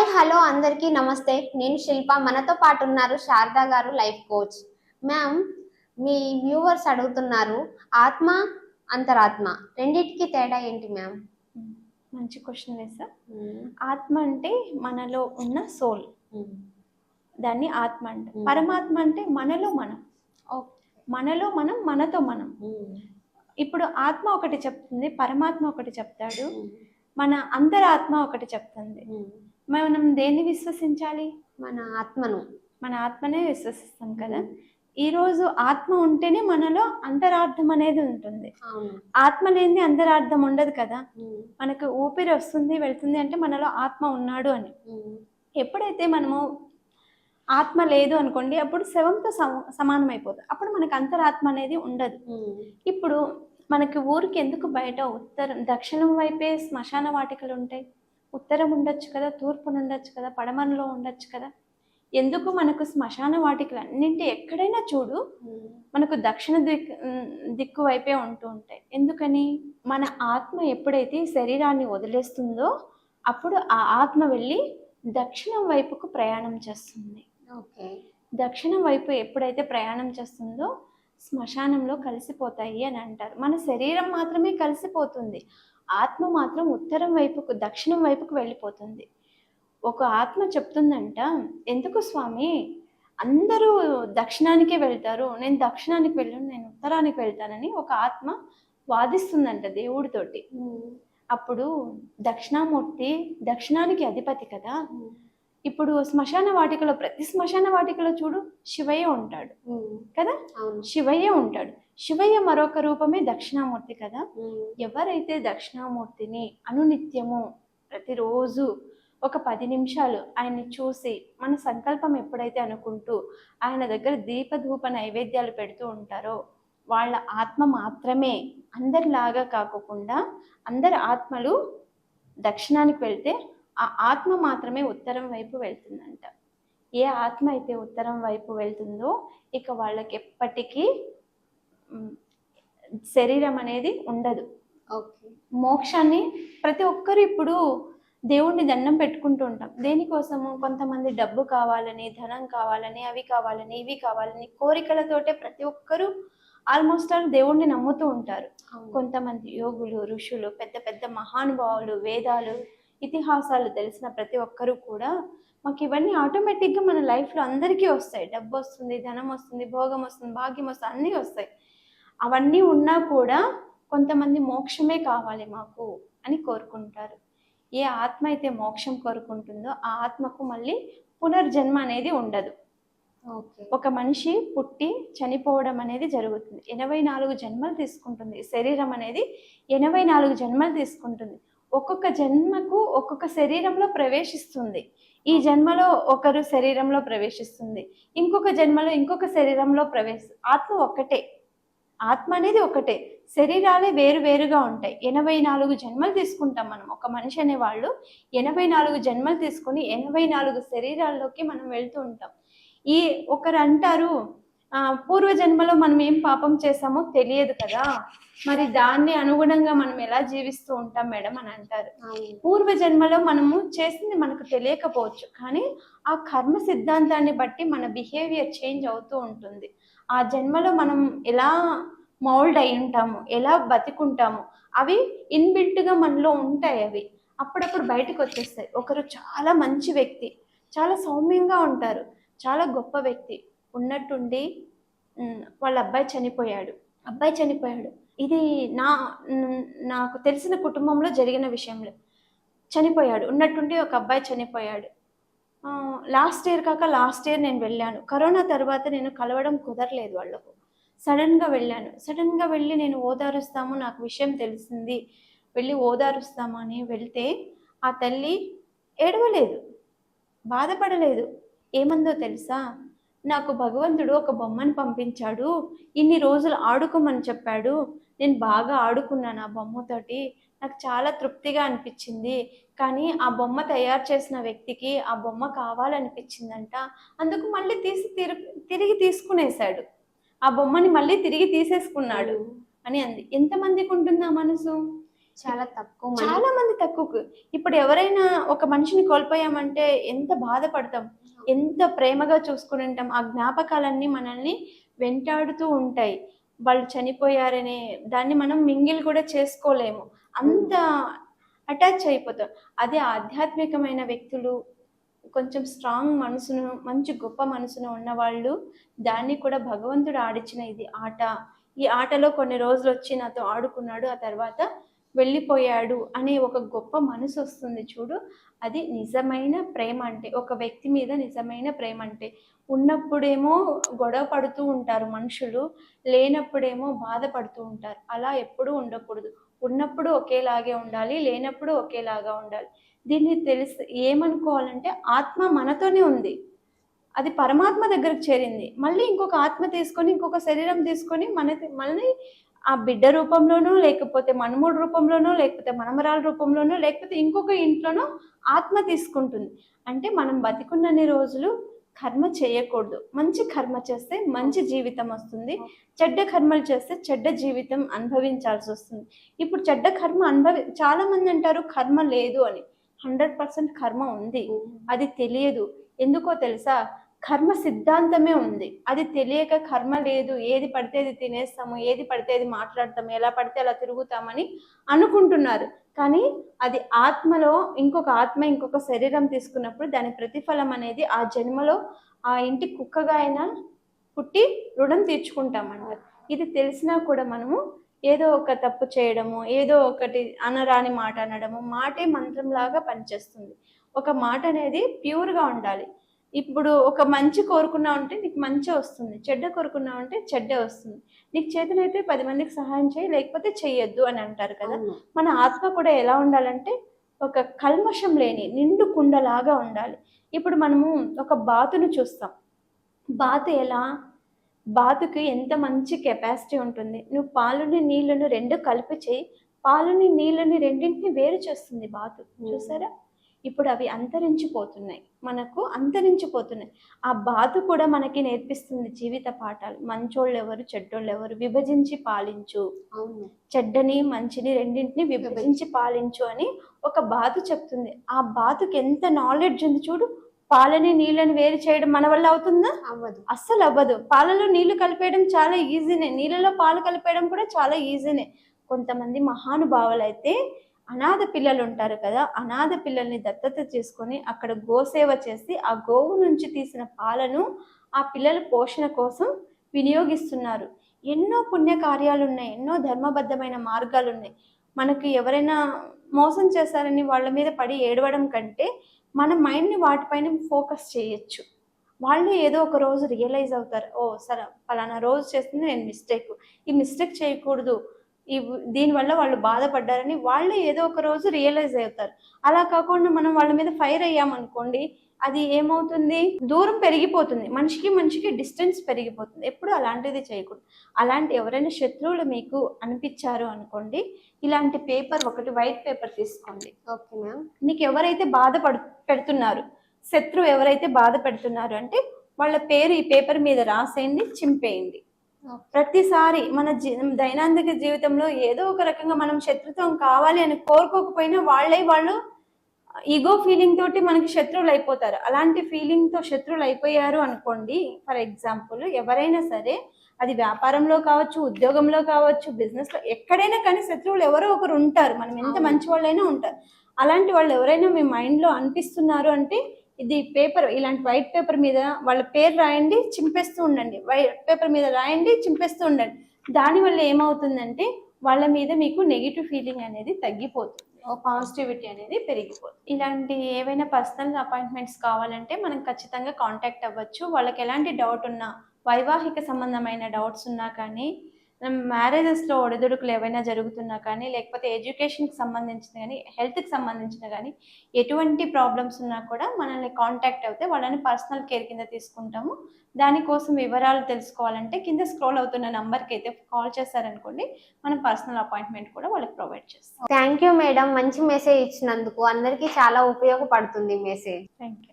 Hi hello అందరికీ నమస్తే. నేను శిల్ప. మనతో పాటు ఉన్నారు Sharada garu life coach. Ma'am మీ వ్యూవర్స్ అడుగుతున్నారు ఆత్మ అంతరాత్మ రెండిటికి తేడా ఏంటి మ్యామ్? మంచి క్వశ్చన్ వేసా ఆత్మ అంటే మనలో ఉన్న సోల్. దాన్ని ఆత్మ అంట. పరమాత్మ అంటే మనలో మనం. మనలో మనం మనతో మనం. ఇప్పుడు ఆత్మ ఒకటి చెప్తుంది పరమాత్మ ఒకటి చెప్తాడు. మన అంతరాత్మ ఒకటి చెప్తుంది. మనం దేన్ని విశ్వసించాలి? మన ఆత్మను. మన ఆత్మనే విశ్వసిస్తాం కదా? ఈ రోజు ఆత్మ ఉంటేనే మనలో అంతరార్థం అనేది ఉంటుంది. ఆత్మ లేని అంతరార్థం ఉండదు కదా? మనకు ఊపిరి వస్తుంది వెళ్తుంది అంటే మనలో ఆత్మ ఉన్నాడు అని. ఎప్పుడైతే మనము ఆత్మ లేదు అనుకోండి అప్పుడు శవంతో సమ సమానం అయిపోతుంది అప్పుడు మనకు అంతరాత్మ అనేది ఉండదు. ఇప్పుడు మనకి ఊరికి ఎందుకు బయట? ఉత్తరం దక్షిణం వైపే శ్మశాన వాటికలు ఉంటాయి. ఉత్తరం ఉండొచ్చు కదా తూర్పున ఉండొచ్చు కదా పడమరలో ఉండొచ్చు కదా. ఎందుకు మనకు శ్మశాన వాటికలు అన్నింటి ఎక్కడైనా చూడు మనకు దక్షిణ దిక్కు దిక్కు వైపే ఉంటూ ఉంటాయి. ఎందుకని? మన ఆత్మ ఎప్పుడైతే శరీరాన్ని వదిలేస్తుందో అప్పుడు ఆ ఆత్మ వెళ్ళి దక్షిణం వైపుకు ప్రయాణం చేస్తుంది. ఓకే. దక్షిణం వైపు ఎప్పుడైతే ప్రయాణం చేస్తుందో శ్మశానంలో కలిసిపోతాయి అని అంటారు. మన శరీరం మాత్రమే కలిసిపోతుంది. ఆత్మ మాత్రం ఉత్తరం వైపుకు దక్షిణం వైపుకు వెళ్ళిపోతుంది. ఒక ఆత్మ చెప్తుందంట ఎందుకు స్వామి? అందరూ దక్షిణానికే వెళ్తారు. నేను దక్షిణానికి వెళ్ళను నేను ఉత్తరానికి వెళ్తానని ఒక ఆత్మ వాదిస్తుందంట దేవుడితోటి. అప్పుడు దక్షిణామూర్తి దక్షిణానికి అధిపతి కదా. ఇప్పుడు శ్మశాన వాటికలో ప్రతి శ్మశాన వాటికలో చూడు శివయ్య ఉంటాడు. కదా? శివయ్య ఉంటాడు. శివయ్య మరొక రూపమే దక్షిణామూర్తి కదా? ఎవరైతే దక్షిణామూర్తిని అనునిత్యము ప్రతిరోజు ఒక పది నిమిషాలు ఆయన్ని చూసి మన సంకల్పం ఎప్పుడైతే అనుకుంటూ ఆయన దగ్గర దీపధూప నైవేద్యాలు పెడుతూ ఉంటారో వాళ్ళ ఆత్మ మాత్రమే అందరిలాగా కాకోకుండా అందరి ఆత్మలు దక్షిణానికి వెళ్తే ఆ ఆత్మ మాత్రమే ఉత్తరం వైపు వెళ్తుందంట. ఏ ఆత్మ అయితే ఉత్తరం వైపు వెళ్తుందో ఇక వాళ్ళకి ఎప్పటికీ శరీరం అనేది ఉండదు. ఓకే. మోక్షాన్ని ప్రతి ఒక్కరు ఇప్పుడు దేవుణ్ణి దండం పెట్టుకుంటూ ఉంటాం. దేనికోసము? కొంతమంది డబ్బు కావాలని ధనం కావాలని అవి కావాలని ఇవి కావాలని కోరికలతోటే ప్రతి ఒక్కరూ ఆల్మోస్ట్ ఆల్ దేవుణ్ణి నమ్ముతూ ఉంటారు. కొంతమంది యోగులు ఋషులు పెద్ద పెద్ద మహానుభావులు వేదాలు ఇతిహాసాలు తెలిసిన ప్రతి ఒక్కరూ కూడా మాకు ఇవన్నీ ఆటోమేటిక్గా మన లైఫ్లో అందరికీ వస్తాయి. డబ్బు వస్తుంది ధనం వస్తుంది భోగం వస్తుంది భాగ్యం వస్తుంది అన్నీ వస్తాయి. అవన్నీ ఉన్నా కూడా కొంతమంది మోక్షమే కావాలి మాకు అని కోరుకుంటారు. ఏ ఆత్మ అయితే మోక్షం కోరుకుంటుందో ఆ ఆత్మకు మళ్ళీ పునర్జన్మ అనేది ఉండదు. ఓకే. ఒక మనిషి పుట్టి చనిపోవడం అనేది జరుగుతుంది. ఎనభై నాలుగు జన్మలు తీసుకుంటుంది. శరీరం అనేది ఎనభై నాలుగు జన్మలు తీసుకుంటుంది. ఒక్కొక్క జన్మకు ఒక్కొక్క శరీరంలో ప్రవేశిస్తుంది. ఈ జన్మలో ఒకరు శరీరంలో ప్రవేశిస్తుంది. ఇంకొక జన్మలో ఇంకొక శరీరంలో ప్రవేశ ఆత్మ ఒక్కటే. ఆత్మ అనేది ఒకటే. శరీరాలే వేరు వేరుగా ఉంటాయి. ఎనభై నాలుగు జన్మలు తీసుకుంటాం మనం. ఒక మనిషి అనేవాళ్ళు ఎనభై నాలుగు జన్మలు తీసుకుని ఎనభై నాలుగు శరీరాల్లోకి మనం వెళ్తూ ఉంటాం. ఈ ఒకరు అంటారు ఆ, పూర్వజన్మలో మనం ఏం పాపం చేసామో తెలియదు కదా. మరి దాన్ని అనుగుణంగా మనం ఎలా జీవిస్తూ ఉంటాం మేడం అని అంటారు. అవును. పూర్వజన్మలో మనము చేసింది మనకు తెలియకపోవచ్చు కానీ ఆ కర్మ సిద్ధాంతాన్ని బట్టి మన బిహేవియర్ చేంజ్ అవుతూ ఉంటుంది. ఆ జన్మలో మనం ఎలా మౌల్డ్ అయి ఉంటాము ఎలా బతికుంటాము అవి ఇన్బిల్ట్గా మనలో ఉంటాయి అవి. అప్పుడప్పుడు బయటకు వచ్చేస్తాయి. ఒకరు చాలా మంచి వ్యక్తి చాలా సౌమ్యంగా ఉంటారు చాలా గొప్ప వ్యక్తి ఉన్నట్టుండి వాళ్ళ అబ్బాయి చనిపోయాడు. అబ్బాయి చనిపోయాడు. ఇది నా నాకు తెలిసిన కుటుంబంలో జరిగిన విషయంలో చనిపోయాడు. ఉన్నట్టుండి ఒక అబ్బాయి చనిపోయాడు. లాస్ట్ ఇయర్ కాక లాస్ట్ ఇయర్ నేను వెళ్ళాను. కరోనా తర్వాత నేను కలవడం కుదరలేదు వాళ్ళకు. సడన్గా వెళ్ళాను. సడన్గా వెళ్ళి నేను ఓదారుస్తాము నాకు విషయం తెలిసింది. వెళ్ళి ఓదారుస్తాము అని వెళ్తే ఆ తల్లి ఏడవలేదు. బాధపడలేదు. ఏమందో తెలుసా? నాకు భగవంతుడు ఒక బొమ్మను పంపించాడు. ఇన్ని రోజులు ఆడుకోమని చెప్పాడు. నేను బాగా ఆడుకున్నాను ఆ బొమ్మతోటి. నాకు చాలా తృప్తిగా అనిపించింది. కానీ ఆ బొమ్మ తయారు చేసిన వ్యక్తికి ఆ బొమ్మ కావాలనిపించిందంట. అందుకు మళ్ళీ తీసి తిరు- తిరిగి తీసుకునేశాడు. ఆ బొమ్మని మళ్ళీ తిరిగి తీసేసుకున్నాడు అని అంది. ఎంతమందికి ఉంటుంది ఆ మనసు? చాలా తక్కువ చాలా మంది తక్కువ ఇప్పుడు ఎవరైనా ఒక మనిషిని కోల్పోయామంటే ఎంత బాధపడతాం ఎంత ప్రేమగా చూసుకుని ఉంటాం ఆ జ్ఞాపకాలన్నీ మనల్ని వెంటాడుతూ ఉంటాయి. వాళ్ళు చనిపోయారనే దాన్ని మనం మింగిల్ కూడా చేసుకోలేము. అంత అటాచ్ అయిపోతాం. అదే ఆధ్యాత్మికమైన వ్యక్తులు కొంచెం స్ట్రాంగ్ మనసును మంచి గొప్ప మనసును ఉన్నవాళ్ళు దాన్ని కూడా భగవంతుడు ఆడిచిన ఇది ఆట. ఈ ఆటలో కొన్ని రోజులు వచ్చి నాతో ఆడుకున్నాడు. ఆ తర్వాత వెళ్ళిపోయాడు అనే ఒక గొప్ప మనసు వస్తుంది చూడు. అది నిజమైన ప్రేమ అంటే ఒక వ్యక్తి మీద నిజమైన ప్రేమ అంటే. ఉన్నప్పుడేమో గొడవ పడుతూ ఉంటారు మనుషులు లేనప్పుడేమో బాధపడుతూ ఉంటారు. అలా ఎప్పుడూ ఉండకూడదు. ఉన్నప్పుడు ఒకేలాగే ఉండాలి లేనప్పుడు ఒకేలాగా ఉండాలి. దీన్ని తెలిసి ఏమనుకోవాలంటే ఆత్మ మనతోనే ఉంది. అది పరమాత్మ దగ్గరకు చేరింది. మళ్ళీ ఇంకొక ఆత్మ తీసుకొని ఇంకొక శరీరం తీసుకొని మన మళ్ళీ ఆ బిడ్డ రూపంలోనో లేకపోతే మనముడు రూపంలోనో లేకపోతే మనమరాల రూపంలోనో లేకపోతే ఇంకొక ఇంట్లోనో ఆత్మ తీసుకుంటుంది. అంటే మనం బతికున్నన్ని రోజులు కర్మ చేయకూడదు. మంచి కర్మ చేస్తే మంచి జీవితం వస్తుంది. చెడ్డ కర్మలు చేస్తే చెడ్డ జీవితం అనుభవించాల్సి వస్తుంది. ఇప్పుడు చెడ్డ కర్మ అనుభవి చాలా మంది అంటారు కర్మ లేదు అని. హండ్రెడ్ పర్సెంట్ కర్మ ఉంది. అది తెలియదు. ఎందుకో తెలుసా? కర్మ సిద్ధాంతమే ఉంది. అది తెలియక కర్మ లేదు. ఏది పడితే అది తినేస్తాము. ఏది పడితే అది మాట్లాడతాము. ఎలా పడితే అలా తిరుగుతామని అనుకుంటున్నారు. కానీ అది ఆత్మలో ఇంకొక ఆత్మ ఇంకొక శరీరం తీసుకున్నప్పుడు దాని ప్రతిఫలం అనేది ఆ జన్మలో ఆ ఇంటి కుక్కగా అయినా పుట్టి రుణం తీర్చుకుంటామన్నారు. ఇది తెలిసినా కూడా మనము ఏదో ఒక తప్పు చేయడము ఏదో ఒకటి అనరాని మాట అనడము మాటే మంత్రంలాగా పనిచేస్తుంది. ఒక మాట అనేది ప్యూర్గా ఉండాలి. ఇప్పుడు ఒక మంచి కోరుకున్నా ఉంటే నీకు మంచి వస్తుంది. చెడ్డ కోరుకున్నా ఉంటే చెడ్డ వస్తుంది. నీకు చేతనైతే పది మందికి సహాయం చేయి లేకపోతే చెయ్యొద్దు అని అంటారు కదా. మన ఆత్మ కూడా ఎలా ఉండాలంటే ఒక కల్మషం లేని నిండు కుండలాగా ఉండాలి. ఇప్పుడు మనము ఒక బాతును చూస్తాం. బాతు ఎలా? బాతుకి ఎంత మంచి కెపాసిటీ ఉంటుంది. నువ్వు పాలుని నీళ్ళను రెండు కలిపి చేయి. పాలుని నీళ్ళని రెండింటిని వేరు చేస్తుంది బాతు. చూసారా? ఇప్పుడు అవి అంతరించిపోతున్నాయి. మనకు అంతరించిపోతున్నాయి. ఆ బాతు కూడా మనకి నేర్పిస్తుంది జీవిత పాఠాలు. మంచోళ్ళు ఎవరు చెడ్డోళ్ళు ఎవరు? విభజించి పాలించు. చెడ్డని మంచిని రెండింటిని విభజించి పాలించు అని ఒక బాతు చెప్తుంది. ఆ బాతుకి ఎంత నాలెడ్జ్ ఉంది చూడు? పాలని నీళ్ళని వేరు చేయడం మన వల్ల అవుతుందా? అవ్వదు. అస్సలు అవ్వదు. పాలలో నీళ్ళు కలిపేయడం చాలా ఈజీనే నీళ్ళలో పాలు కలిపేయడం కూడా చాలా ఈజీనే కొంతమంది మహానుభావులు అయితే అనాథ పిల్లలు ఉంటారు కదా అనాథ పిల్లల్ని దత్తత చేసుకొని అక్కడ గోసేవ చేసి ఆ గోవు నుంచి తీసిన పాలను ఆ పిల్లల పోషణ కోసం వినియోగిస్తున్నారు. ఎన్నో పుణ్యకార్యాలు ఉన్నాయి ఎన్నో ధర్మబద్ధమైన మార్గాలు ఉన్నాయి మనకి ఎవరైనా మోసం చేశారని వాళ్ళ మీద పడి ఏడవడం కంటే మన మైండ్ని వాటిపైన ఫోకస్ చేయొచ్చు. వాళ్ళు ఏదో ఒక రోజు రియలైజ్ అవుతారు. ఓ సరే ఫలానా రోజు చేస్తుంది నేను మిస్టేక్. ఈ మిస్టేక్ చేయకూడదు. ఈ దీనివల్ల వాళ్ళు బాధపడ్డారని వాళ్ళే ఏదో ఒక రోజు రియలైజ్ అవుతారు. అలా కాకుండా మనం వాళ్ళ మీద ఫైర్ అయ్యామనుకోండి అది ఏమవుతుంది? దూరం పెరిగిపోతుంది. మనిషికి మనిషికి డిస్టెన్స్ పెరిగిపోతుంది. ఎప్పుడు అలాంటిది చేయకూడదు. అలాంటి ఎవరైనా శత్రువులు మీకు అనిపించారు అనుకోండి ఇలాంటి పేపర్ ఒకటి వైట్ పేపర్ తీసుకోండి. Okay ma'am. నీకు ఎవరైతే బాధపడు పెడుతున్నారు శత్రువు ఎవరైతే బాధ పెడుతున్నారు అంటే వాళ్ళ పేరు ఈ పేపర్ మీద రాసేయండి చింపేయండి. ప్రతిసారి మన జీ దైనందిక జీవితంలో ఏదో ఒక రకంగా మనం శత్రుత్వం కావాలి అని కోరుకోకపోయినా వాళ్ళే వాళ్ళు ఈగో ఫీలింగ్ తోటి మనకి శత్రువులు అయిపోతారు. అలాంటి ఫీలింగ్తో శత్రువులు అయిపోయారు అనుకోండి. ఫర్ ఎగ్జాంపుల్ ఎవరైనా సరే అది వ్యాపారంలో కావచ్చు ఉద్యోగంలో కావచ్చు బిజినెస్లో ఎక్కడైనా కానీ శత్రువులు ఎవరో ఒకరు ఉంటారు. మనం ఎంత. మంచి వాళ్ళైనా ఉంటారు. అలాంటి వాళ్ళు ఎవరైనా మీ మైండ్లో అనిపిస్తున్నారు అంటే ఇది పేపర్ ఇలాంటి వైట్ పేపర్ మీద వాళ్ళ పేరు రాయండి చింపేస్తూ ఉండండి. వైట్ పేపర్ మీద రాయండి చింపేస్తూ ఉండండి. దానివల్ల ఏమవుతుందంటే వాళ్ళ మీద మీకు నెగిటివ్ ఫీలింగ్ అనేది తగ్గిపోతుంది. పాజిటివిటీ అనేది పెరిగిపోతుంది. ఇలాంటి ఏవైనా పర్సనల్ అపాయింట్మెంట్స్ కావాలంటే మనం ఖచ్చితంగా కాంటాక్ట్ అవ్వచ్చు. వాళ్ళకి ఎలాంటి డౌట్ ఉన్నా వైవాహిక సంబంధమైన డౌట్స్ ఉన్నా కానీ మ్యారేజెస్లో ఒడిదుడుకులు ఏవైనా జరుగుతున్నా కానీ లేకపోతే ఎడ్యుకేషన్కి సంబంధించిన కానీ హెల్త్కి సంబంధించిన కానీ ఎటువంటి ప్రాబ్లమ్స్ ఉన్నా కూడా మనల్ని కాంటాక్ట్ అవుతే వాళ్ళని పర్సనల్ కేర్ కింద తీసుకుంటాము. దానికోసం వివరాలు తెలుసుకోవాలంటే కింద స్క్రోల్ అవుతున్న నంబర్కి అయితే కాల్ చేశారనుకోండి మనం పర్సనల్ అపాయింట్మెంట్ కూడా వాళ్ళకి ప్రొవైడ్ చేస్తాం. థ్యాంక్ యూ మేడం మంచి మెసేజ్ ఇచ్చినందుకు. అందరికీ చాలా ఉపయోగపడుతుంది మెసేజ్ థ్యాంక్ యూ